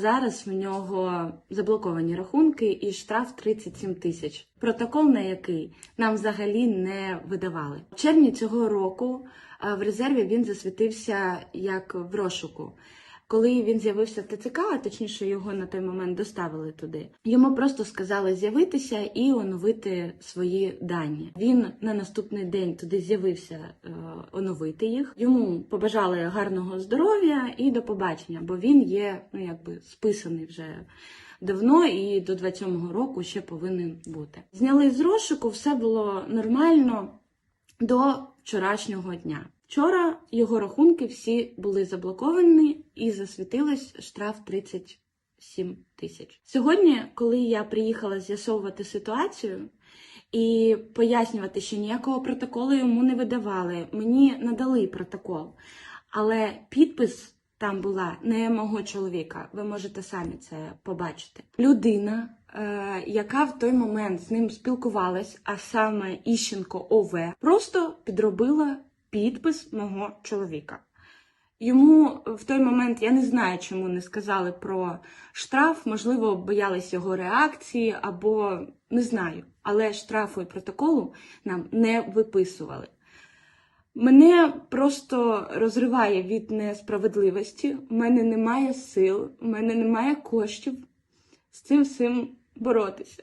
зараз в нього заблоковані рахунки і штраф 37 тисяч. Протокол на який нам взагалі не видавали. В червні цього року е, в резерві він засвітився як в розшуку. Коли він з'явився в ТЦК, а точніше його на той момент доставили туди, йому просто сказали з'явитися і оновити свої дані. Він на наступний день туди з'явився е, оновити їх. Йому побажали гарного здоров'я і до побачення, бо він є ну якби списаний вже давно і до 27-го року ще повинен бути. Зняли з розшуку, все було нормально до вчорашнього дня. Вчора його рахунки всі були заблоковані і засвітилось штраф 37 тисяч. Сьогодні, коли я приїхала з'ясовувати ситуацію і пояснювати, що ніякого протоколу йому не видавали, мені надали протокол, але підпис там була не мого чоловіка. Ви можете самі це побачити. Людина, е, яка в той момент з ним спілкувалась, а саме Іщенко ОВ, просто підробила підпис мого чоловіка. Йому в той момент я не знаю, чому не сказали про штраф, можливо, боялись його реакції або не знаю, але штрафу і протоколу нам не виписували. Мене просто розриває від несправедливості. У мене немає сил, у мене немає коштів з цим всім боротися.